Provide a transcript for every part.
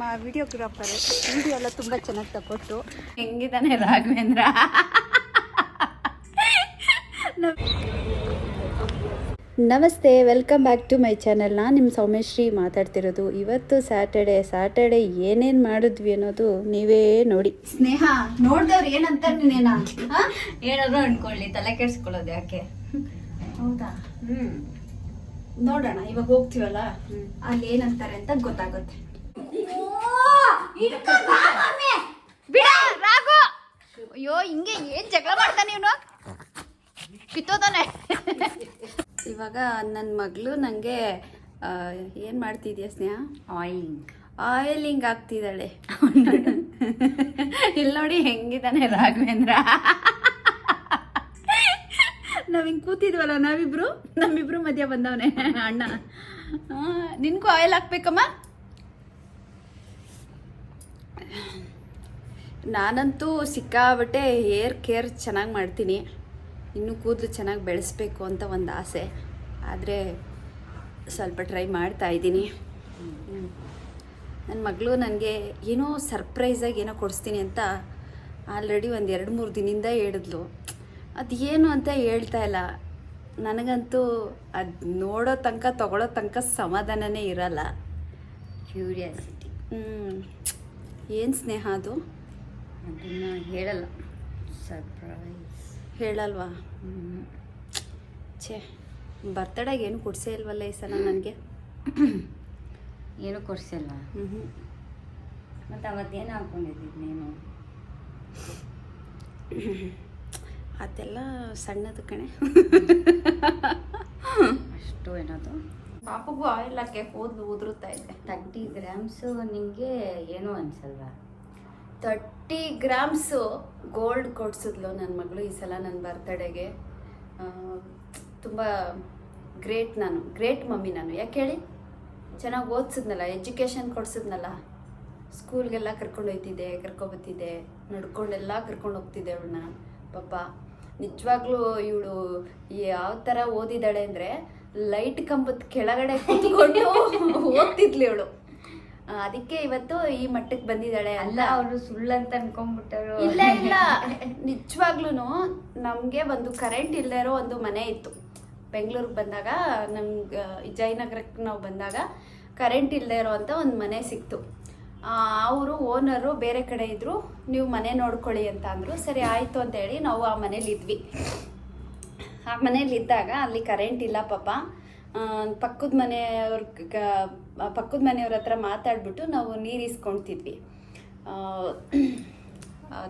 ನಮ್ಮ videographer video ಎಲ್ಲ ತುಂಬ ಚೆನ್ನಾಗಿ ತಗೊಟ್ಟು. ಹೆಂಗಿದ್ದಾನೆ ರಾಘವೇಂದ್ರ? ನಮಸ್ತೆ welcome back to my channel ನಾನು ನಿಮ್ಮ ಸೌಮ್ಯಶ್ರೀ ಮಾತಾಡ್ತಿರೋದು. ಇವತ್ತು ಸ್ಯಾಟರ್ಡೆ ಸ್ಯಾಟರ್ಡೆ ಏನೇನು ಮಾಡಿದ್ವಿ ಅನ್ನೋದು ನೀವೇ ನೋಡಿ. ಸ್ನೇಹ ನೋಡಿದವ್ರು ಏನಂತಾರೆ ನೀನೇನ? ಏನಾದ್ರು ಅನ್ಕೊಳ್ಳಿ ತಲೆ ಕೆಡ್ಸ್ಕೊಳ್ಳೋದು ಯಾಕೆ? ಹೌದಾ? ಹ್ಮ್. ನೋಡೋಣ ಇವಾಗ ಹೋಗ್ತೀವಲ್ಲ? ಅಲ್ಲಿ ಏನಂತಾರೆ ಅಂತ ಗೊತ್ತಾಗುತ್ತೆ. ಬಿಡ ರಾಘು. ಅಯ್ಯೋ ಹಿಂಗೆ ಏನ್ ಜಗಳ ಮಾಡ್ತಾನೆ ಇವನು ಕಿತ್ತೋದಾನೆ ಇವಾಗ ನನ್ನ ಮಗಳು ನನಗೆ ಏನು ಮಾಡ್ತಿದ್ಯಾ ಸ್ನೇಹ? Oiling oiling ಆಗ್ತಿದ್ದಾಳೆ. ಇಲ್ಲಿ ನೋಡಿ ಹೆಂಗಿದಾನೆ ರಾಘವೇಂದ್ರ. ನಾವ್ ಹಿಂಗ್ ಕೂತಿದ್ವಲ್ಲ ನಾವಿಬ್ರು? ನಮ್ಮಿಬ್ರು ಮಧ್ಯ ಬಂದವನೆ ಅಣ್ಣ. ನಿನ್ಗೂ ಆಯಿಲ್ ಹಾಕ್ಬೇಕಮ್ಮ? ನಾನಂತೂ ಸಿಕ್ಕಾಬಟ್ಟೆ ಹೇರ್ ಕೇರ್ ಚೆನ್ನಾಗಿ ಮಾಡ್ತೀನಿ. ಇನ್ನೂ ಕೂದಲು ಚೆನ್ನಾಗಿ ಬೆಳೆಸ್ಬೇಕು ಅಂತ ಒಂದು ಆಸೆ. ಆದರೆ ಸ್ವಲ್ಪ ಟ್ರೈ ಮಾಡ್ತಾ ಇದ್ದೀನಿ. ನನ್ನ ಮಗಳು ನನಗೆ ಏನೋ ಸರ್ಪ್ರೈಸಾಗಿ ಏನೋ ಕೊಡಿಸ್ತೀನಿ ಅಂತ ಆಲ್ರೆಡಿ ಒಂದು ಎರಡು ಮೂರು ದಿನದಿಂದ ಹೇಳಿದ್ಲು. ಅದು ಏನು ಅಂತ ಹೇಳ್ತಾ ಇಲ್ಲ. ನನಗಂತೂ ಅದು ನೋಡೋ ತನಕ ತಗೊಳ್ಳೋ ತನಕ ಸಮಾಧಾನನೇ ಇರಲ್ಲ. ಕ್ಯೂರಿಯಾಸಿಟಿ ಏನು ಸ್ನೇಹ ಅದು? ಅದನ್ನ ಹೇಳಲ್ಲ. ಸರ್ಪ್ರೈಸ್ ಹೇಳಲ್ವಾ? ಛೇ ಬರ್ತಡೇಗೆ ಏನು ಕೊಡ್ಸೇ ಇಲ್ವಲ್ಲ ಈ ಸಲ ನನಗೆ? ಏನು ಕೊಡ್ಸಿಲ್ಲ ಹ್ಞೂ ಮತ್ತು ಅವತ್ತೇನು ಹಾಕ್ಕೊಂಡಿದ್ದೀನಿ ನೀನು? ಅದೆಲ್ಲ ಸಣ್ಣದು ಕಣೆ. ಅಷ್ಟು ಏನದು? ಪಾಪಗೂ ಆಯಿಲ್ ಹಾಕಿ ಕೂದಲು ಉದುರುತ್ತಾ ಇದೆ. ತರ್ಟಿ ಗ್ರಾಮ್ಸು ನಿಮಗೆ ಏನೂ ಅನ್ಸಲ್ವಾ? ತರ್ಟಿ ಗ್ರಾಮ್ಸು ಗೋಲ್ಡ್ ಕೊಡ್ಸಿದ್ಲು ನನ್ನ ಮಗಳು ಈ ಸಲ ನನ್ನ ಬರ್ತಡೇಗೆ ತುಂಬ ಗ್ರೇಟ್ ನಾನು ಗ್ರೇಟ್ ಮಮ್ಮಿ ನಾನು. ಯಾಕೆ ಹೇಳಿ? ಚೆನ್ನಾಗಿ ಓದಿಸಿದ್ನಲ್ಲ ಎಜುಕೇಷನ್ ಕೊಡ್ಸಿದ್ನಲ್ಲ. ಸ್ಕೂಲ್ಗೆಲ್ಲ ಕರ್ಕೊಂಡು ಹೋಯ್ತಿದ್ದೆ ಕರ್ಕೊಬತ್ತಿದ್ದೆ ನಡ್ಕೊಂಡೆಲ್ಲ ಕರ್ಕೊಂಡು ಹೋಗ್ತಿದ್ದೆ ಅವಳನ್ನ. ಪಾಪ ನಿಜವಾಗ್ಲೂ ಇವಳು ಯಾವ ಥರ ಓದಿದ್ದಾಳೆ ಅಂದರೆ ಲೈಟ್ ಕಂಬದ ಕೆಳಗಡೆ ಕೂತ್ಕೊಂಡು ಓದ್ತಿದ್ಲು ಇವಳು. ಅದಕ್ಕೆ ಇವತ್ತು ಈ ಮಟ್ಟಕ್ಕೆ ಬಂದಿದ್ದಾಳೆ ಅಲ್ಲ ಅವರು ಸುಳ್ಳಂತ ಅನ್ಕೊಂಡ್ಬಿಟ್ಟರು ಇಲ್ಲ ಇಲ್ಲ. ನಿಜವಾಗ್ಲೂ ನಮಗೆ ಒಂದು ಕರೆಂಟ್ ಇಲ್ಲದೆ ಇರೋ ಒಂದು ಮನೆ ಇತ್ತು. ಬೆಂಗಳೂರಿಗೆ ಬಂದಾಗ ನಮ್ಗೆ ಜಯನಗರಕ್ಕೆ ನಾವು ಬಂದಾಗ ಕರೆಂಟ್ ಇಲ್ಲದೆ ಅಂತ ಒಂದು ಮನೆ ಸಿಕ್ತು. ಅವರು ಓನರು ಬೇರೆ ಕಡೆ ಇದ್ದರು ನೀವು ಮನೆ ನೋಡ್ಕೊಳ್ಳಿ ಅಂತ ಅಂದರು. ಸರಿ ಆಯಿತು ಅಂತ ಹೇಳಿ ನಾವು ಆ ಮನೇಲಿ ಇದ್ವಿ ಆ ಮನೇಲಿ ಇದ್ದಾಗ ಅಲ್ಲಿ ಕರೆಂಟ್ ಇಲ್ಲ ಪಾಪ. ಪಕ್ಕದ ಮನೆಯವ್ರ ಪಕ್ಕದ ಮನೆಯವ್ರ ಹತ್ರ ಮಾತಾಡ್ಬಿಟ್ಟು ನಾವು ನೀರು ಇಸ್ಕೊಳ್ತಿದ್ವಿ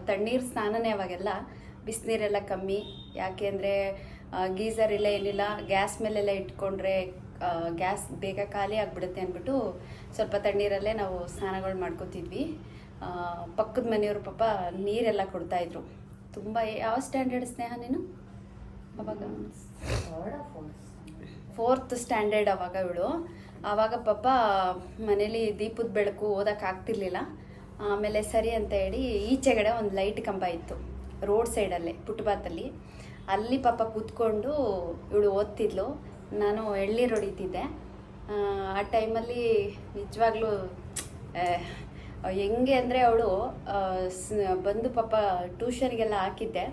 ತಣ್ಣೀರು ಸ್ನಾನನೇ ಅವಾಗೆಲ್ಲ. ಬಿಸಿನೀರೆಲ್ಲ ಕಮ್ಮಿ. ಯಾಕೆ ಅಂದರೆ ಗೀಸರ್ ಇಲ್ಲ, ಏನಿಲ್ಲ. ಗ್ಯಾಸ್ ಮೇಲೆಲ್ಲ ಇಟ್ಕೊಂಡ್ರೆ ಗ್ಯಾಸ್ ಬೇಗ ಖಾಲಿ ಆಗಿಬಿಡುತ್ತೆ ಅಂದ್ಬಿಟ್ಟು ಸ್ವಲ್ಪ ತಣ್ಣೀರಲ್ಲೇ ನಾವು ಸ್ನಾನಗಳು ಮಾಡ್ಕೋತಿದ್ವಿ. ಪಕ್ಕದ ಮನೆಯವರು ಪಾಪ ನೀರೆಲ್ಲ ಕೊಡ್ತಾಯಿದ್ರು ತುಂಬ, ಯಾವ ಸ್ಟ್ಯಾಂಡರ್ಡ್ ಸ್ನೇಹ ನೀನು? ಅವಾಗ. ಫೋರ್ತ್ ಸ್ಟ್ಯಾಂಡರ್ಡ್ ಅವಾಗ ಇವಳು. ಆವಾಗ ಪಾಪ ಮನೇಲಿ ದೀಪದ ಬೆಳಕು ಓದಕ್ಕೆ ಆಗ್ತಿರ್ಲಿಲ್ಲ. ಆಮೇಲೆ ಸರಿ ಅಂತ ಹೇಳಿ ಈಚೆಗಡೆ ಒಂದು ಲೈಟ್ ಕಂಬ ಇತ್ತು ರೋಡ್ ಸೈಡಲ್ಲೇ ಪುಟ್ಬಾತಲ್ಲಿ ಅಲ್ಲಿ ಪಾಪ ಕೂತ್ಕೊಂಡು ಇವಳು ಓದ್ತಿದ್ಲು. ನಾನು ಎಳ್ಳೀರು ಹೊಡಿತಿದ್ದೆ. ಆ, ಟೈಮಲ್ಲಿ ನಿಜವಾಗ್ಲೂ ಹೆಂಗೆ ಅಂದರೆ ಅವಳು ಬಂದು ಪಾಪ ಟ್ಯೂಷನ್ಗೆಲ್ಲ ಹಾಕಿದ್ದೆ.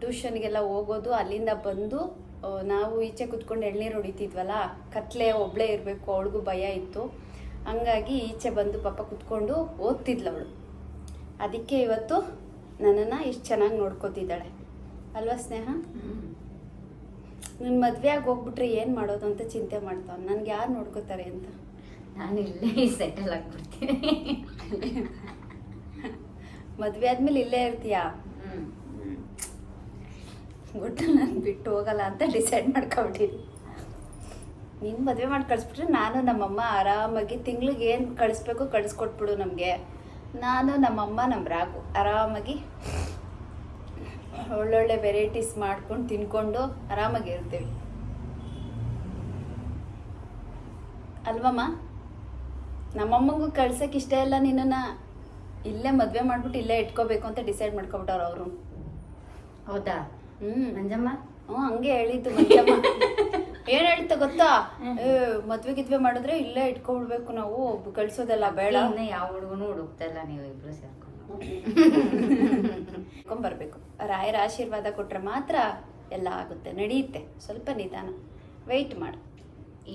ಟ್ಯೂಷನ್ಗೆಲ್ಲ ಹೋಗೋದು ಅಲ್ಲಿಂದ ಬಂದು ನಾವು ಈಚೆ ಕುತ್ಕೊಂಡು ಎಳ್ನೀರು ಹೊಡಿತಿದ್ವಲ್ಲ ಕತ್ಲೆ ಒಬ್ಳೆ ಇರಬೇಕು ಅವಳಿಗೂ ಭಯ ಇತ್ತು. ಹಂಗಾಗಿ ಈಚೆ ಬಂದು ಪಾಪ ಕುತ್ಕೊಂಡು ಓದ್ತಿದ್ಲು ಅವಳು. ಅದಕ್ಕೆ ಇವತ್ತು ನನ್ನನ್ನು ಇಷ್ಟು ಚೆನ್ನಾಗಿ ನೋಡ್ಕೋತಿದ್ದಾಳೆ. ಅಲ್ವಾ ಸ್ನೇಹ? ನನ್ನ ಮದುವೆ ಆಗಿ ಹೋಗ್ಬಿಟ್ರೆ ಏನು ಮಾಡೋದು ಅಂತ ಚಿಂತೆ ಮಾಡ್ತಾವ ನನ್ಗೆ ಯಾರು ನೋಡ್ಕೋತಾರೆ ಅಂತ? ನಾನು ಇಲ್ಲೇ ಸೆಟಲ್ ಆಗ್ಬಿಡ್ತೀನಿ. ಮದುವೆ ಆದ್ಮೇಲೆ ಇಲ್ಲೇ ಇರ್ತೀಯಾ? ಒಟ್ಟು ನಾನು ಬಿಟ್ಟು ಹೋಗಲ್ಲ ಅಂತ ಡಿಸೈಡ್ ಮಾಡ್ಕೊಬಿಟ್ಟಿದ್ದೀನಿ. ನೀನು ಮದುವೆ ಮಾಡಿ ಕಳಿಸ್ಬಿಟ್ರೆ ನಾನು ನಮ್ಮಮ್ಮ ಆರಾಮಾಗಿ ತಿಂಗ್ಳಿಗೆ ಏನು ಕಳಿಸ್ಬೇಕು ಕಳಿಸ್ಕೊಟ್ಬಿಡು ನಮಗೆ. ನಾನು ನಮ್ಮಮ್ಮ ನಮ್ಮ ರಾಘು ಆರಾಮಾಗಿ ಒಳ್ಳೊಳ್ಳೆ ವೆರೈಟೀಸ್ ಮಾಡ್ಕೊಂಡು ತಿನ್ಕೊಂಡು ಆರಾಮಾಗಿ ಇರ್ತೀವಿ. ಅಲ್ವಮ್ಮ? ನಮ್ಮಮ್ಮಂಗೂ ಕಳ್ಸಕ್ಕೆ ಇಷ್ಟ ಇಲ್ಲ ನಿನ್ನನ್ನು. ಇಲ್ಲೇ ಮದುವೆ ಮಾಡ್ಬಿಟ್ಟು ಇಲ್ಲೇ ಇಟ್ಕೋಬೇಕು ಅಂತ ಡಿಸೈಡ್ ಮಾಡ್ಕೊಬಿಟ್ಟವ್ರು ಅವರು. ಹೌದಾ? ಹ್ಞೂ ಮಂಜಮ್ಮ? ಹ್ಞೂ ಹಂಗೆ ಹೇಳಿದ್ದು ಮಂಜಮ್ಮ. ಏನ್ ಹೇಳ್ತ ಗೊತ್ತಾ? ಏ ಮದ್ವೆ ಗಿದ್ವೆ ಮಾಡಿದ್ರೆ ಇಲ್ಲೇ ಇಟ್ಕೊಂಡ್ಬಿಡ್ಬೇಕು ನಾವು. ಕಳ್ಸೋದೆಲ್ಲ ಬೇಡ. ಇನ್ನ ಯಾವ ಹುಡುಗನು ಹುಡುಕ್ತಲ್ಲ ನೀವು ಇಬ್ರು ಸೇರ್ಕೊಂಡು. ಬರ್ಬೇಕು ರಾಯರ ಆಶೀರ್ವಾದ ಕೊಟ್ರೆ ಮಾತ್ರ ಎಲ್ಲ ಆಗುತ್ತೆ. ನಡೆಯುತ್ತೆ ಸ್ವಲ್ಪ ನಿಧಾನ. ವೆಯ್ಟ್ ಮಾಡು.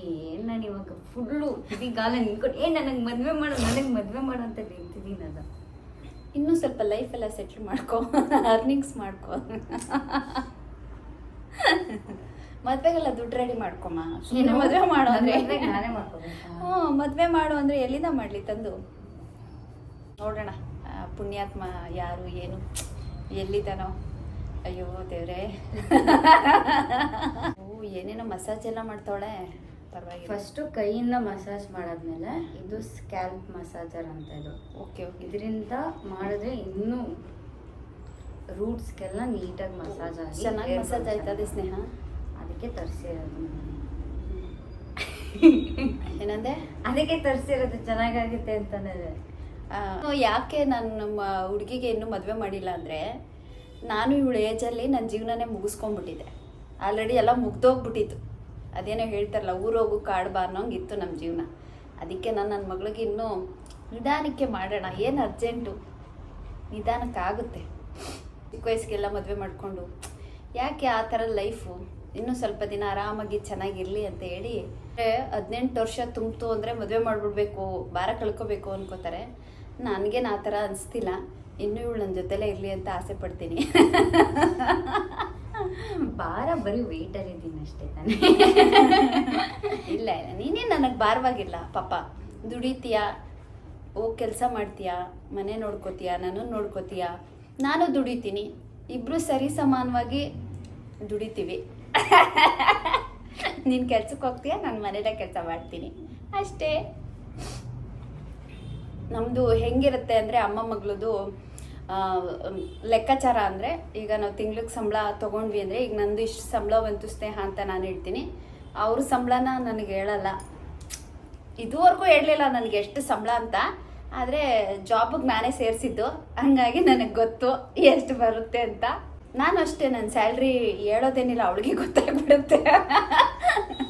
ಏನ್ ನಾನು ಇವಾಗ ಫುಲ್ಲು ಗಾಲ ನಿಂತ್ಕೊಂಡು ಏನ್ ನನಗೆ ಮದ್ವೆ ಮಾಡು ನನಗೆ ಮದ್ವೆ ಮಾಡು ಅಂತ ನಿಂತಿದ್ದೀನಿ ಅದು ಇನ್ನೂ ಸ್ವಲ್ಪ ಲೈಫ್ ಎಲ್ಲ ಸೆಟ್ಲ್ ಮಾಡ್ಕೊ. ಅರ್ನಿಂಗ್ಸ್ ಮಾಡ್ಕೊ. ಮದ್ವೆಗೆಲ್ಲ ದುಡ್ಡು ರೆಡಿ ಮಾಡ್ಕೊಮ್ಮ? ಮದ್ವೆ ಮಾಡೋ ಅಂದ್ರೆ? ಹ್ಞೂ ಮದ್ವೆ ಮಾಡು ಅಂದ್ರೆ ಎಲ್ಲಿಂದ ಮಾಡ್ಲಿ ತಂದು? ನೋಡೋಣ. ಪುಣ್ಯಾತ್ಮ ಯಾರು ಏನು ಎಲ್ಲಿದ್ದಾನೋ? ಅಯ್ಯೋ ದೇವ್ರೆ. ಓ ಏನೇನೋ ಮಸಾಜ್ ಎಲ್ಲ ಮಾಡ್ತಾವಳೆ. ಪರವಾಗಿಲ್ಲ. ಫಸ್ಟು ಕೈಯಿಂದ ಮಸಾಜ್ ಮಾಡಾದ್ಮೇಲೆ ಇದು ಸ್ಕ್ಯಾಲ್ಪ್ ಮಸಾಜರ್ ಅಂತ ಇದು. ಓಕೆ ಓಕೆ ಇದರಿಂದ ಮಾಡಿದ್ರೆ ಇನ್ನೂ ರೂಟ್ಸ್ಗೆಲ್ಲ ನೀಟಾಗಿ ಮಸಾಜ್ ಆಗಿ ಚೆನ್ನಾಗಿ ಮಸಾಜ್ ಆಯ್ತದೆ ಸ್ನೇಹ? ಅದಕ್ಕೆ ತರಿಸಿರೋದು ಏನಂದೆ? ಅದಕ್ಕೆ ತರಿಸಿರೋದು ಚೆನ್ನಾಗಾಗುತ್ತೆ ಅಂತಾನೆ ಆ, ಯಾಕೆ ನಾನು ನಮ್ಮ ಹುಡುಗಿಗೆ ಇನ್ನೂ ಮದುವೆ ಮಾಡಿಲ್ಲ ಅಂದರೆ ನಾನು ಇವಳು ಏಜಲ್ಲಿ ನನ್ನ ಜೀವನನೇ ಮುಗಿಸ್ಕೊಂಡ್ಬಿಟ್ಟಿದ್ದೆ. ಆಲ್ರೆಡಿ ಎಲ್ಲ ಮುಗ್ದೋಗ್ಬಿಟ್ಟಿತ್ತು. ಅದೇನೋ ಹೇಳ್ತಾರಲ್ಲ ಊರೋಗು ಕಾಡಬಾರ್ನೋಂಗೆ ಇತ್ತು ನಮ್ಮ ಜೀವನ. ಅದಕ್ಕೆ ನಾನು ನನ್ನ ಮಗಳಿಗೆ ಇನ್ನೂ ನಿಧಾನಕ್ಕೆ ಮಾಡೋಣ, ಏನು ಅರ್ಜೆಂಟು ನಿಧಾನಕ್ಕಾಗುತ್ತೆ. ಚಿಕ್ಕ ವಯಸ್ಸಿಗೆಲ್ಲ ಮದುವೆ ಮಾಡಿಕೊಂಡು. ಯಾಕೆ ಆ ಥರ ಲೈಫು ಇನ್ನೂ ಸ್ವಲ್ಪ ದಿನ ಆರಾಮಾಗಿ ಚೆನ್ನಾಗಿರಲಿ ಅಂತ ಹೇಳಿ ಹದಿನೆಂಟು ವರ್ಷ ತುಂಬಿತು ಅಂದರೆ ಮದುವೆ ಮಾಡಿಬಿಡ್ಬೇಕು, ಭಾರ ಕಳ್ಕೊಬೇಕು ಅನ್ಕೋತಾರೆ. ನನಗೇನು ಆ ಥರ ಅನಿಸ್ತಿಲ್ಲ. ಇನ್ನೂ ಇವಳು ನನ್ನ ಜೊತೆಲೇ ಇರಲಿ ಅಂತ ಆಸೆ ಪಡ್ತೀನಿ. ಭಾರ ಬರೀ ವೆಯ್ಟಲ್ಲಿ ಇದ್ದೀನಿ ಅಷ್ಟೇ ತಾನೆ. ಇಲ್ಲ ಇಲ್ಲ, ನೀನೇ ನನಗೆ ಭಾರವಾಗಿಲ್ಲ, ಪಾಪ. ದುಡಿತೀಯ? ಓ ಕೆಲಸ ಮಾಡ್ತೀಯ? ಮನೆ ನೋಡ್ಕೋತೀಯ? ನಾನು ನೋಡ್ಕೋತೀಯ? ನಾನು ದುಡಿತೀನಿ. ಇಬ್ಬರು ಸರಿ ಸಮಾನವಾಗಿ ದುಡಿತೀವಿ. ನೀನು ಕೆಲ್ಸಕ್ಕೆ ಹೋಗ್ತೀಯ? ನಾನು ಮನೇಲೇ ಕೆಲಸ ಮಾಡ್ತೀನಿ. ಅಷ್ಟೇ. ನಮ್ಮದು ಹೆಂಗಿರುತ್ತೆ ಅಂದರೆ ಅಮ್ಮ ಮಗಳದು ಲೆಕ್ಕಾಚಾರ ಅಂದರೆ ಈಗ ನಾವು ತಿಂಗ್ಳಿಗೆ ಸಂಬಳ ತೊಗೊಂಡ್ವಿ ಅಂದರೆ ಈಗ ನಂದು ಇಷ್ಟು ಸಂಬಳ ಬಂತು ಸ್ನೇಹ ಅಂತ ನಾನು ಹೇಳ್ತೀನಿ. ಅವ್ರ ಸಂಬಳನ ನನಗೆ ಹೇಳಲ್ಲ. ಇದುವರೆಗೂ ಹೇಳಲಿಲ್ಲ ನನಗೆ ಎಷ್ಟು ಸಂಬಳ ಅಂತ. ಆದರೆ ಜಾಬಿಗೆ ನಾನೇ ಸೇರಿಸಿದ್ದು. ಹಂಗಾಗಿ ನನಗೆ ಗೊತ್ತು ಎಷ್ಟು ಬರುತ್ತೆ ಅಂತ. ನಾನು ಅಷ್ಟೇ ನನ್ನ ಸ್ಯಾಲ್ರಿ ಹೇಳೋದೇನಿಲ್ಲ, ಅವಳಿಗೆ ಗೊತ್ತಾಗ್ಬಿಡುತ್ತೆ.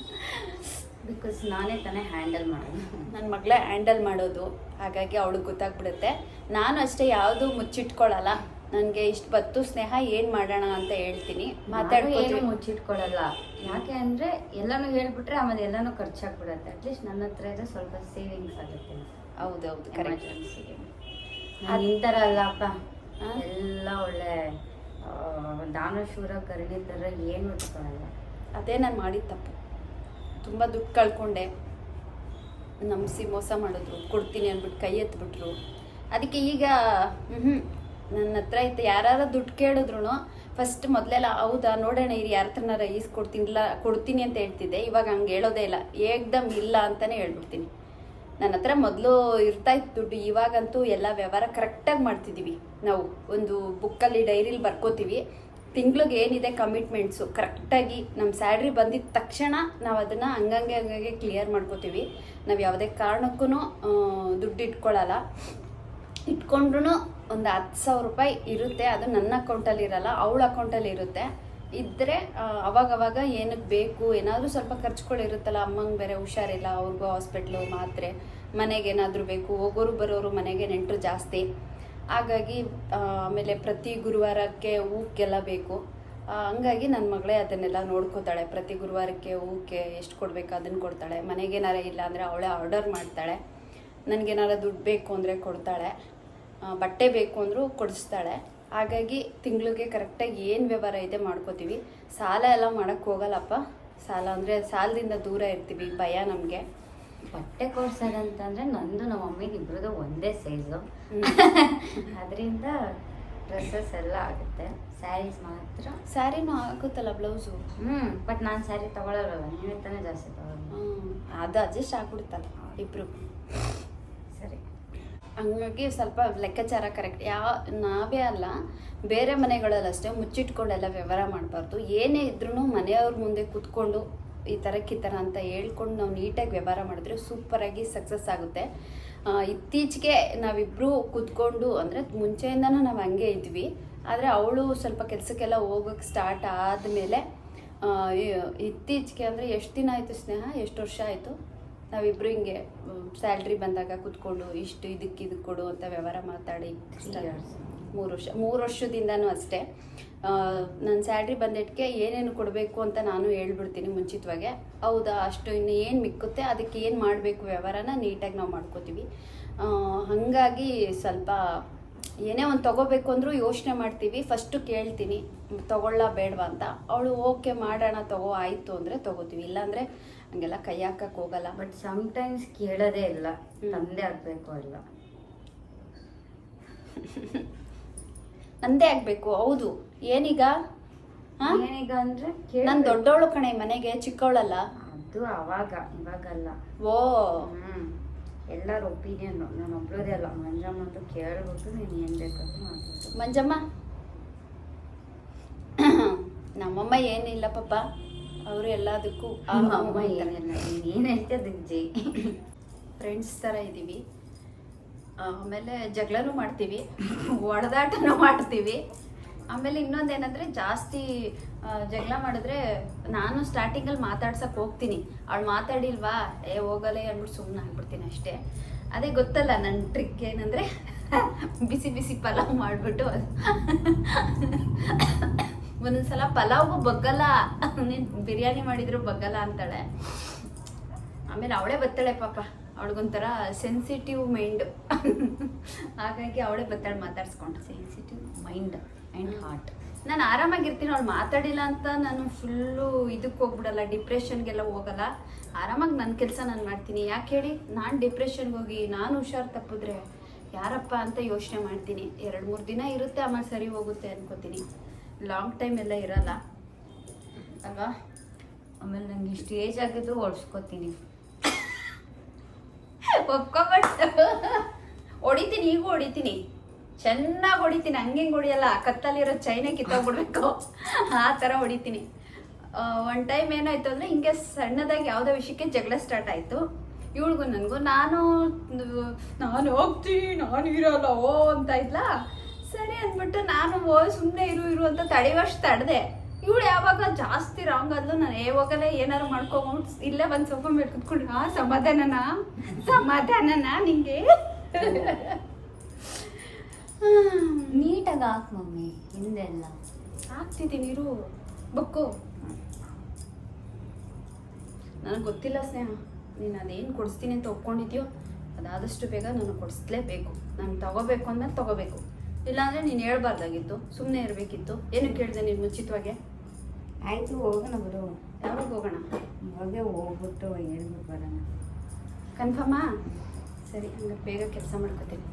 ಬಿಕಾಸ್ ನಾನೇ ತಾನೇ ಹ್ಯಾಂಡಲ್ ಮಾಡೋದು. ನನ್ನ ಮಗಳೇ ಹ್ಯಾಂಡಲ್ ಮಾಡೋದು ಹಾಗಾಗಿ ಅವಳಿಗೆ ಗೊತ್ತಾಗ್ಬಿಡುತ್ತೆ. ನಾನು ಅಷ್ಟೇ ಯಾವುದು ಮುಚ್ಚಿಟ್ಕೊಳ್ಳಲ್ಲ ನನಗೆ ಇಷ್ಟು ಬತ್ತು ಸ್ನೇಹ ಏನು ಮಾಡೋಣ ಅಂತ ಹೇಳ್ತೀನಿ. ಮಾತಾಡೋ ಏನು ಮುಚ್ಚಿಟ್ಕೊಳ್ಳಲ್ಲ ಯಾಕೆ ಅಂದರೆ ಎಲ್ಲನೂ ಹೇಳ್ಬಿಟ್ರೆ ಆಮೇಲೆ ಎಲ್ಲನೂ ಖರ್ಚಾಗ್ಬಿಡುತ್ತೆ. ಅಟ್ಲೀಸ್ಟ್ ನನ್ನ ಹತ್ರ ಇದ್ರೆ ಸ್ವಲ್ಪ ಸೇವಿಂಗ್ಸ್ ಆಗುತ್ತೆ. ಹೌದೌದು ಕರೆಕ್ಟ್ ಈ ಥರ ಅಲ್ಲಪ್ಪ ಎಲ್ಲ ಒಳ್ಳೆ ದಾನಶೂರ ಕರುಣೆ ಥರ ಏನು ಇಟ್ಕೊಳ್ಳಲ್ಲ ಅದೇ ನಾನು ಮಾಡಿದ ತಪ್ಪು. ತುಂಬ ದುಡ್ಡು ಕಳ್ಕೊಂಡೆ. ನಂಬಿಸಿ ಮೋಸ ಮಾಡಿದ್ರು. ಕೊಡ್ತೀನಿ ಅಂದ್ಬಿಟ್ಟು ಕೈ ಎತ್ಬಿಟ್ರು. ಅದಕ್ಕೆ ಈಗ ಹ್ಞೂ ನನ್ನ ಹತ್ರ ಇತ್ತು ಯಾರು ದುಡ್ಡು ಕೇಳಿದ್ರು ಫಸ್ಟ್ ಮೊದಲೆಲ್ಲ, ಹೌದಾ ನೋಡೋಣ ಇರಿ ಯಾರ ಹತ್ರನಾರ ಈಸ್ಕೊಡ್ತೀನಿ ಕೊಡ್ತೀನಿಲ್ಲ ಕೊಡ್ತೀನಿ ಅಂತ ಹೇಳ್ತಿದ್ದೆ. ಇವಾಗ ಹಂಗೆ ಹೇಳೋದೇ ಇಲ್ಲ. ಏಕ್ದಮ್ ಇಲ್ಲ ಅಂತಲೇ ಹೇಳ್ಬಿಡ್ತೀನಿ. ನನ್ನ ಹತ್ರ ಮೊದಲು ಇರ್ತಾ ಇತ್ತು ದುಡ್ಡು, ಇವಾಗಂತೂ ಎಲ್ಲ ವ್ಯವಹಾರ ಕರೆಕ್ಟಾಗಿ ಮಾಡ್ತಿದ್ದೀವಿ ನಾವು ಒಂದು ಬುಕ್ಕಲ್ಲಿ ಡೈರಿಲಿ ಬರ್ಕೋತೀವಿ. ತಿಂಗ್ಳಿಗೆ ಏನಿದೆ ಕಮಿಟ್ಮೆಂಟ್ಸು ಕರೆಕ್ಟಾಗಿ ನಮ್ಮ ಸ್ಯಾಲ್ರಿ ಬಂದಿದ್ದ ತಕ್ಷಣ ನಾವು ಅದನ್ನು ಹಂಗಂಗೆ ಹಂಗಂಗೆ ಕ್ಲಿಯರ್ ಮಾಡ್ಕೋತೀವಿ. ನಾವು ಯಾವುದೇ ಕಾರಣಕ್ಕೂ ದುಡ್ಡು ಇಟ್ಕೊಳ್ಳಲ್ಲ ಇಟ್ಕೊಂಡ್ರು ಒಂದು ಹತ್ತು ಸಾವಿರ ರೂಪಾಯಿ ಇರುತ್ತೆ. ಅದು ನನ್ನ ಅಕೌಂಟಲ್ಲಿ ಇರಲ್ಲ, ಅವಳ ಅಕೌಂಟಲ್ಲಿ ಇರುತ್ತೆ. ಇದ್ದರೆ ಅವಾಗವಾಗ ಏನಕ್ಕೆ ಬೇಕು? ಏನಾದರೂ ಸ್ವಲ್ಪ ಖರ್ಚುಗಳಿರುತ್ತಲ್ಲ ಅಮ್ಮಂಗೆ ಬೇರೆ ಹುಷಾರಿಲ್ಲ, ಅವ್ರಿಗೂ ಹಾಸ್ಪಿಟ್ಲು ಮಾತ್ರೆ, ಮನೆಗೆ ಏನಾದರೂ ಬೇಕು, ಹೋಗೋರು ಬರೋರು ಮನೆಗೆ ನೆಂಟರು ಜಾಸ್ತಿ. ಹಾಗಾಗಿ ಆಮೇಲೆ ಪ್ರತಿ ಗುರುವಾರಕ್ಕೆ ಹೂಕ್ಕೆಲ್ಲ ಬೇಕು ಹಂಗಾಗಿ ನನ್ನ ಮಗಳೇ ಅದನ್ನೆಲ್ಲ ನೋಡ್ಕೋತಾಳೆ. ಪ್ರತಿ ಗುರುವಾರಕ್ಕೆ ಹೂಕ್ಕೆ ಎಷ್ಟು ಕೊಡಬೇಕು ಅದನ್ನು ಕೊಡ್ತಾಳೆ. ಮನೆಗೇನಾರ ಇಲ್ಲ ಅಂದರೆ ಅವಳೇ ಆರ್ಡರ್ ಮಾಡ್ತಾಳೆ. ನನಗೇನಾರ ದುಡ್ಡು ಬೇಕು ಅಂದರೆ ಕೊಡ್ತಾಳೆ. ಬಟ್ಟೆ ಬೇಕು ಅಂದರೂ ಕೊಡಿಸ್ತಾಳೆ. ಹಾಗಾಗಿ ತಿಂಗಳಿಗೆ ಕರೆಕ್ಟಾಗಿ ಏನು ವ್ಯವಹಾರ ಇದೆ ಮಾಡ್ಕೋತೀವಿ. ಸಾಲ ಎಲ್ಲ ಮಾಡೋಕ್ಕೆ ಹೋಗಲ್ಲಪ್ಪ. ಸಾಲ ಅಂದರೆ ಸಾಲದಿಂದ ದೂರ ಇರ್ತೀವಿ, ಭಯ ನಮಗೆ. ಬಟ್ಟೆ ಕೊಡ್ಸೋದಂತಂದ್ರೆ ನಂದು ನಮ್ಮ ಮಮ್ಮಿಗೆ ಇಬ್ರದ್ದು ಒಂದೇ ಸೈಜು ಅದರಿಂದ ಡ್ರೆಸ್ಸಸ್ ಎಲ್ಲ ಆಗುತ್ತೆ. ಸ್ಯಾರೀಸ್ ಮಾತ್ರ. ಸ್ಯಾರಿನೂ ಆಗುತ್ತಲ್ಲ ಬ್ಲೌಸು ಹ್ಞೂ ಬಟ್ ನಾನು ಸ್ಯಾರಿ ತಗೊಳ್ಳಲ್ಲ ನೀವೇ ತಾನೇ ಜಾಸ್ತಿ ತಗೊಳ್ಳೋದು ಅದು ಅಡ್ಜಸ್ಟ್ ಆಗ್ಬಿಡುತ್ತಲ್ಲ ಇಬ್ರು. ಸರಿ. ಹಂಗಾಗಿ ಸ್ವಲ್ಪ ಲೆಕ್ಕಾಚಾರ ಕರೆಕ್ಟ್ ಯಾವ ನಾವೇ ಅಲ್ಲ ಬೇರೆ ಮನೆಗಳಲ್ಲಷ್ಟೇ ಮುಚ್ಚಿಟ್ಕೊಂಡೆಲ್ಲ ವ್ಯವಹಾರ ಮಾಡಬಾರ್ದು. ಏನೇ ಇದ್ರೂ ಮನೆಯವ್ರ ಮುಂದೆ ಕೂತ್ಕೊಂಡು ಈ ಥರಕ್ಕೆ ಈ ಥರ ಅಂತ ಹೇಳ್ಕೊಂಡು ನಾವು ನೀಟಾಗಿ ವ್ಯವಹಾರ ಮಾಡಿದ್ರೆ ಸೂಪರಾಗಿ ಸಕ್ಸಸ್ ಆಗುತ್ತೆ. ಇತ್ತೀಚೆಗೆ ನಾವಿಬ್ಬರು ಕೂತ್ಕೊಂಡು ಅಂದರೆ ಮುಂಚೆಯಿಂದನೂ ನಾವು ಹಂಗೆ ಇದ್ವಿ. ಆದರೆ ಅವಳು ಸ್ವಲ್ಪ ಕೆಲಸಕ್ಕೆಲ್ಲ ಹೋಗೋಕ್ಕೆ ಸ್ಟಾರ್ಟ್ ಆದಮೇಲೆ ಇತ್ತೀಚೆಗೆ ಅಂದರೆ ಎಷ್ಟು ದಿನ ಆಯಿತು ಸ್ನೇಹ? ಎಷ್ಟು ವರ್ಷ ಆಯಿತು? ನಾವಿಬ್ಬರು ಹಿಂಗೆ ಸ್ಯಾಲ್ರಿ ಬಂದಾಗ ಕುತ್ಕೊಂಡು ಇಷ್ಟು ಇದಕ್ಕೆ ಇದಕ್ಕೆ ಕೊಡು ಅಂತ ವ್ಯವಹಾರ ಮಾತಾಡಿ. ಮೂರು ವರ್ಷ ಮೂರು ವರ್ಷದಿಂದನೂ ಅಷ್ಟೇ. ನನ್ನ ಸ್ಯಾಲ್ರಿ ಬಂದಿಟ್ಟಿಗೆ ಏನೇನು ಕೊಡಬೇಕು ಅಂತ ನಾನು ಹೇಳ್ಬಿಡ್ತೀನಿ ಮುಂಚಿತವಾಗೆ. ಹೌದಾ ಅಷ್ಟು ಇನ್ನು ಏನು ಮಿಕ್ಕುತ್ತೆ ಅದಕ್ಕೆ ಏನು ಮಾಡಬೇಕು ವ್ಯವಹಾರನ ನೀಟಾಗಿ ನಾವು ಮಾಡ್ಕೋತೀವಿ. ಹಾಗಾಗಿ ಸ್ವಲ್ಪ ಏನೇ ಒಂದು ತಗೋಬೇಕು ಅಂದರೂ ಯೋಚನೆ ಮಾಡ್ತೀವಿ. ಫಸ್ಟು ಕೇಳ್ತೀನಿ ತಗೊಳ್ಳ ಬೇಡವಾ ಅಂತ. ಅವಳು ಓಕೆ ಮಾಡೋಣ ತಗೋ ಆಯಿತು ಅಂದರೆ ತಗೋತೀವಿ. ಇಲ್ಲಾಂದರೆ ಹಂಗೆಲ್ಲ ಕೈ ಹಾಕಕ್ಕೆ ಹೋಗಲ್ಲ. ಬಟ್ ಸಮಟೈಮ್ಸ್ ಕೇಳೋದೇ ಇಲ್ಲ. ತಂದೆ ಆಗಬೇಕು ಅಲ್ಲ ನಂದೇ ಆಗಬೇಕು ಹೌದು. ಏನೀಗ? ಹಾಂ? ಏನೀಗ ಅಂದ್ರೆ ನಾನು ದೊಡ್ಡವಳು ಕಣೆ ಮನೆಗೆ ಚಿಕ್ಕವಳಲ್ಲ. ಅದು ಅವಾಗ ಇವಾಗಲ್ಲ. ಓ. ಎಲ್ಲರ ಒಪಿನಿಯನ್ ನಾನು ಒಬ್ಳದೇ ಅಲ್ಲ. ಮಂಜಮ್ಮ ಅಂತ ಕೇಳ್ಬಿಟ್ಟು ನೀನು ಏನ್ ಬೇಕಂತ ಮಂಜಮ್ಮ. ನಮ್ಮಮ್ಮ ಏನಿಲ್ಲ ಪಾಪ. ಅವರು ಎಲ್ಲದಕ್ಕೂ ಅಮ್ಮ ಏನಿಲ್ಲ. ನೀನ್ ಏನ್ ಹೇಳ್ತಿ ಅದಕ್ಕೆ ಜೈ ಫ್ರೆಂಡ್ಸ್ ಥರ ಇದ್ದೀವಿ ಆಮೇಲೆ ಜಗಳನೂ ಮಾಡ್ತೀವಿ, ಒಡೆದಾಟನೂ ಮಾಡ್ತೀವಿ. ಆಮೇಲೆ ಇನ್ನೊಂದೇನಂದರೆ ಜಾಸ್ತಿ ಜಗಳ ಮಾಡಿದ್ರೆ ನಾನು ಸ್ಟಾರ್ಟಿಂಗಲ್ಲಿ ಮಾತಾಡ್ಸಕ್ಕೆ ಹೋಗ್ತೀನಿ. ಅವಳು ಮಾತಾಡಿಲ್ವಾ? ಏ, ಹೋಗಲ್ಲ ಅಂದ್ಬಿಟ್ಟು ಸುಮ್ಮನೆ ಆಗ್ಬಿಡ್ತೀನಿ ಅಷ್ಟೇ. ಅದೇ ಗೊತ್ತಲ್ಲ ನನ್ನ ಟ್ರಿಕ್ ಏನಂದರೆ ಬಿಸಿ ಬಿಸಿ ಪಲಾವ್ ಮಾಡಿಬಿಟ್ಟು ಒಂದೊಂದ್ಸಲ ಪಲಾವ್ಗೂ ಬಗ್ಗಲ್ಲ. ನೀನು ಬಿರಿಯಾನಿ ಮಾಡಿದ್ರು ಬಗ್ಗಲ್ಲ ಅಂತಾಳೆ. ಆಮೇಲೆ ಅವಳೇ ಬತ್ತಾಳೆ ಪಾಪ. ಅವಳಿಗೊಂಥರ ಸೆನ್ಸಿಟಿವ್ ಮೈಂಡ್ ಹಾಗಾಗಿ ಅವಳೇ ಬರ್ತಾಳೆ ಮಾತಾಡ್ಸ್ಕೊಂಡು. ಸೆನ್ಸಿಟಿವ್ ಮೈಂಡ್ ಆ್ಯಂಡ್ ಹಾರ್ಟ್ ನಾನು ಆರಾಮಾಗಿರ್ತೀನಿ ಅವಳು ಮಾತಾಡಿಲ್ಲ ಅಂತ ನಾನು ಫುಲ್ಲು ಇದಕ್ಕೆ ಹೋಗ್ಬಿಡಲ್ಲ ಡಿಪ್ರೆಷನ್ಗೆಲ್ಲ ಹೋಗಲ್ಲ. ಆರಾಮಾಗಿ ನನ್ನ ಕೆಲಸ ನಾನು ಮಾಡ್ತೀನಿ. ಯಾಕೆ ಹೇಳಿ? ನಾನು ಡಿಪ್ರೆಷನ್ಗೆ ಹೋಗಿ ನಾನು ಹುಷಾರು ತಪ್ಪಿದ್ರೆ ಯಾರಪ್ಪ ಅಂತ ಯೋಚನೆ ಮಾಡ್ತೀನಿ. ಎರಡು ಮೂರು ದಿನ ಇರುತ್ತೆ ಆಮೇಲೆ ಸರಿ ಹೋಗುತ್ತೆ ಅನ್ಕೋತೀನಿ. ಲಾಂಗ್ ಟೈಮ್ ಎಲ್ಲ ಇರಲ್ಲ. ಅಲ್ವಾ? ಆಮೇಲೆ ನಂಗೆ ಇಷ್ಟು ಏಜ್ ಆಗಿದ್ರು ಓಡಿಸ್ಕೋತೀನಿ. ಒಪ್ಕೊಬಟ್ಟು ಹೊಡಿತೀನಿ, ಈಗ ಹೊಡಿತೀನಿ. ಚೆನ್ನಾಗಿ ಹೊಡಿತೀನಿ ಹಂಗೆ ಹೊಡಿಯಲ್ಲ. ಕತ್ತಲ್ಲಿರೋ ಚೈನ ಕಿತ್ತೋಗ್ಬಿಡ್ಬೇಕು. ಆ ಥರ ಹೊಡಿತೀನಿ. ಒನ್ ಟೈಮ್ ಏನಾಯಿತು ಅಂದರೆ ಹಿಂಗೆ ಸಣ್ಣದಾಗಿ ಯಾವುದೋ ವಿಷಯಕ್ಕೆ ಜಗಳ ಸ್ಟಾರ್ಟ್ ಆಯಿತು. ಇವಳಿಗೂ ನನಗೂ, ನಾನು ನಾನು ಹೋಗ್ತೀನಿ, ನಾನು ಇರೋಲ್ಲ, ಓ ಅಂತ ಇದ್ಲ. ಸರಿ ಅಂದ್ಬಿಟ್ಟು ನಾನು ಓ ಸುಮ್ಮನೆ ಇರು ಇರು ಅಂತ ತಡೆಯುವಷ್ಟು ತಡೆದೆ. ಇವಳು ಯಾವಾಗ ಜಾಸ್ತಿ ರಾಂಗ್ ಆದ್ಲು ನಾನು ಯಾವಾಗಲೇ ಏನಾರು ಮಾಡ್ಕೊಂಡು ಇಲ್ಲೇ ಒಂದು ಸೋಫಾ ಮೇಲೆ ಕುತ್ಕೊಂಡು ಹಾ ಸಮಾಧಾನನ? ಸಮಾಧಾನನ ನಿಂಗೆ? ನೀಟಾಗಿ ಹಾಕ್ ಮಮ್ಮಿ ಹಿಂದೆಲ್ಲ. ಹಾಕ್ತಿದ್ದೀನಿ ಇರು. ಬಕ್ಕು. ನನಗೆ ಗೊತ್ತಿಲ್ಲ ಸ್ನೇಹ. ನೀನು ಅದೇನು ಕೊಡಿಸ್ತೀನಿ ಅಂತ ಒಪ್ಕೊಂಡಿದ್ಯೋ ಅದಾದಷ್ಟು ಬೇಗ ನಾನು ಕೊಡಿಸ್ಲೇಬೇಕು. ನಾನು ತಗೋಬೇಕು ಅಂದ್ಮೇಲೆ ತಗೋಬೇಕು. ಇಲ್ಲಾಂದರೆ ನೀನು ಹೇಳ್ಬಾರ್ದಾಗಿತ್ತು ಸುಮ್ಮನೆ ಇರಬೇಕಿತ್ತು. ಏನು ಕೇಳಿದೆ ನೀನು ಮುಂಚಿತವಾಗೆ? ಆಯ್ತು ಹೋಗೋಣ ಬಿಡು. ಯಾವಾಗ ಹೋಗೋಣ? ಹೋಗಿ ಹೋಗ್ಬಿಟ್ಟು ಹೇಳ್ಬಿಟ್ಟು ಬರೋಣ. ಕನ್ಫರ್ಮಾ? ಸರಿ ಹಂಗೆ ಬೇಗ ಕೆಲಸ ಮಾಡ್ಕೋತೀನಿ.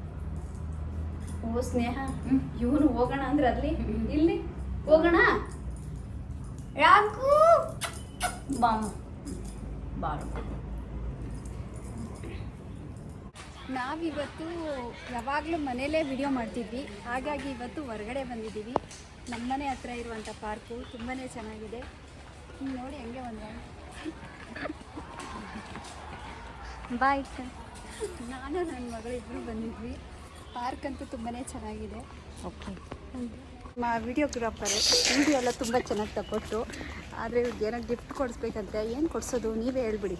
ಓ ಸ್ನೇಹ. ಇವನು ಹೋಗೋಣ ಅಂದ್ರೆ ಅಲ್ಲಿ? ಇಲ್ಲಿ? ಹೋಗೋಣ? ಯಾಕೂ ಬಾಮ್. ಬಾರು. ನಾವಿವತ್ತು ಯಾವಾಗಲೂ ಮನೇಲೇ ವಿಡಿಯೋ ಮಾಡ್ತಿದ್ವಿ. ಹಾಗಾಗಿ ಇವತ್ತು ಹೊರಗಡೆ ಬಂದಿದ್ದೀವಿ. ನಮ್ಮನೆ ಹತ್ರ ಇರುವಂಥ ಪಾರ್ಕು ತುಂಬಾ ಚೆನ್ನಾಗಿದೆ. ನೋಡಿ ಹೆಂಗೆ ಒಂದು ಬಾಯ್ ನಾನು ನನ್ನ ಮಗಳಿಬ್ಬರು ಬಂದಿದ್ವಿ. ಪಾರ್ಕ್ ಅಂತೂ ತುಂಬಾ ಚೆನ್ನಾಗಿದೆ. ಓಕೆ ಮಾ ವಿಡಿಯೋಗ್ರಾಫರ್ ವಿಡಿಯೋ ಎಲ್ಲ ತುಂಬ ಚೆನ್ನಾಗಿ ತಗೊಟ್ಟು. ಆದರೆ ಇವ್ರಿಗೆ ಏನೋ ಗಿಫ್ಟ್ ಕೊಡಿಸ್ಬೇಕಂತೆ. ಏನು ಕೊಡಿಸೋದು? ನೀವೇ ಹೇಳ್ಬಿಡಿ.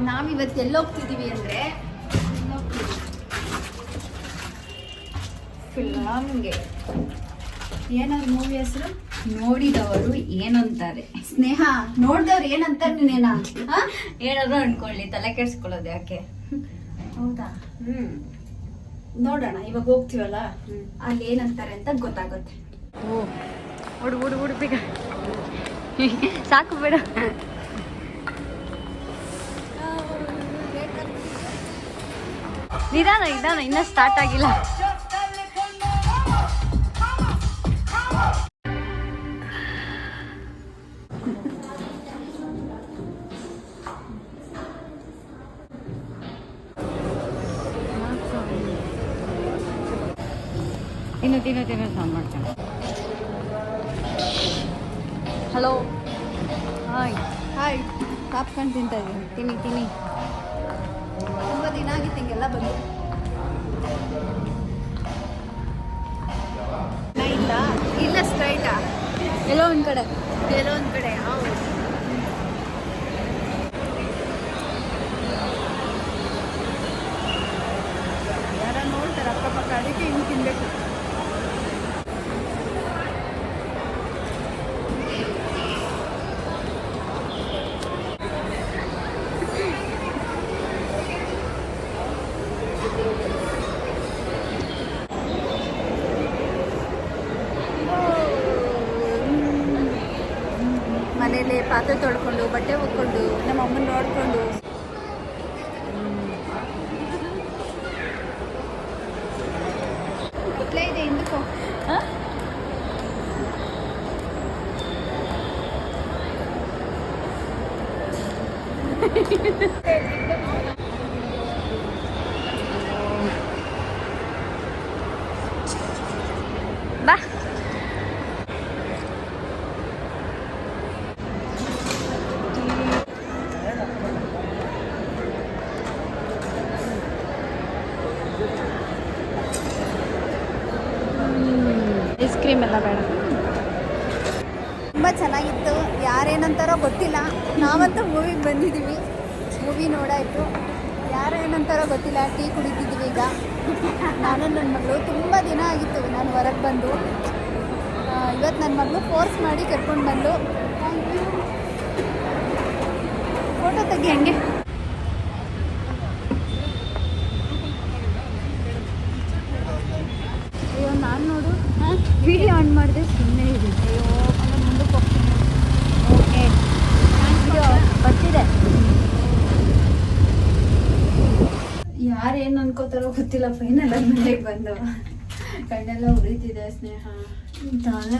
ನಾವಿವತ್ತು ಎಲ್ಲೋಗ್ತಿದ್ದೀವಿ ಅಂದರೆ ಫಿಲ್ಮ್ಗೆ ಏನಾದ್ರು ಮೂವಿ ಹೆಸರು? ನೋಡಿದವರು ಏನಂತಾರೆ? ಸ್ನೇಹ ನೋಡಿದವ್ರು ಏನಂತಾರೆ ನೀನೇನ ಏನಾದ್ರು ಅನ್ಕೊಳ್ಳಿ ತಲೆ ಕೆಡ್ಸ್ಕೊಳ್ಳೋದು ಯಾಕೆ? ಹೌದಾ? ಹ್ಮ್. ನೋಡೋಣ ಇವಾಗ ಹೋಗ್ತೀವಲ್ಲ? ಅಲ್ಲಿ ಏನಂತಾರೆ ಅಂತ ಗೊತ್ತಾಗುತ್ತೆ. ಓ ಹುಡು ಹುಡು ಹುಡು ಬೇಗ. ಸಾಕು ಬೇಡ. ನಿಧಾನ ನಿಧಾನ ಇನ್ನ ಸ್ಟಾರ್ಟ್ ಆಗಿಲ್ಲ. ಇನ್ನು ತಿನ್ನು ತಿನ್ನು ಸೌಂಡ್ ಮಾಡ್ತೇನೆ. ಹಲೋ ಹಾಯ್ ಹಾಯ್ ಕಾಪ್ಕೊಂಡು ತಿಂತಾ ಇದ್ದೀನಿ ತಿನ್ನಿ ತಿನ್ನಿ. ಹಿಂಗೆಲ್ಲ ಬಂದು. ಇಲ್ಲ ಇಲ್ಲ ಸ್ಟ್ರೈಟಾ? ಎಲ್ಲೋ ಒಂದು ಕಡೆ. ಎಲ್ಲೋ ಒಂದ್ ಕಡೆ ಹೌದು. ಯಾರ ನೋಡ್ತಾರೆ ಅಕ್ಕಪಕ್ಕ ಅದಕ್ಕೆ ಹಿಂಗೆ ತಿನ್ಬೇಕು. ಮನೇಲಿ ಪಾತ್ರೆ ತೊಳ್ಕೊಂಡು ಬಟ್ಟೆ ಒಕ್ಕೊಂಡು ನಮ್ಮ ಅಮ್ಮನ ನೋಡ್ಕೊಂಡು ಇಲ್ಲೇ ಇದೆ ಹಿಂದಕ್ಕೋ ಬಾ ಐಸ್ ಬೇಡ. ತುಂಬ ಚೆನ್ನಾಗಿತ್ತು. ಯಾರೇನಂತಾರೋ ಗೊತ್ತಿಲ್ಲ. ನಾವಂತೂ ಮೂವಿಗೆ ಬಂದಿದ್ದೀವಿ ಮೂವಿ ನೋಡಾಯಿತು. ಯಾರೇನಂತಾರೋ ಗೊತ್ತಿಲ್ಲ. ಟೀ ಕುಡಿತಿದ್ದೀವಿ ಈಗ. ನಾನು ನನ್ನ ಮಗಳು. ತುಂಬ ದಿನ ಆಗಿತ್ತು ನಾನು ಹೊರಗೆ ಬಂದು. ಇವತ್ತು ನನ್ನ ಮಗಳು ಫೋರ್ಸ್ ಮಾಡಿ ಕರ್ಕೊಂಡು ಬಂದು ಫೋಟೋ ತೆಗಿ ಹಂಗೆ ಅಯ್ಯೋ ನಾನು ನೋಡು ವಿಡಿಯೋ ಆನ್ ಮಾಡಿದೆ ಸುಮ್ಮನೆ ಇದೆ ಅಯ್ಯೋ ಆಮೇಲೆ ಮುಂದಕ್ಕೆ ಹೋಗ್ತೀನಿ ಓಕೆ ವಿಡಿಯೋ ಬರ್ತಿದೆ ಯಾರೇನು ಅನ್ಕೋತಾರೋ ಗೊತ್ತಿಲ್ಲ ಫೈನಲ್ ಮನೆಗೆ ಬಂದು. ಕಣ್ಣೆಲ್ಲ ಉರಿತಿದೆ ಸ್ನೇಹ. ತಲೆ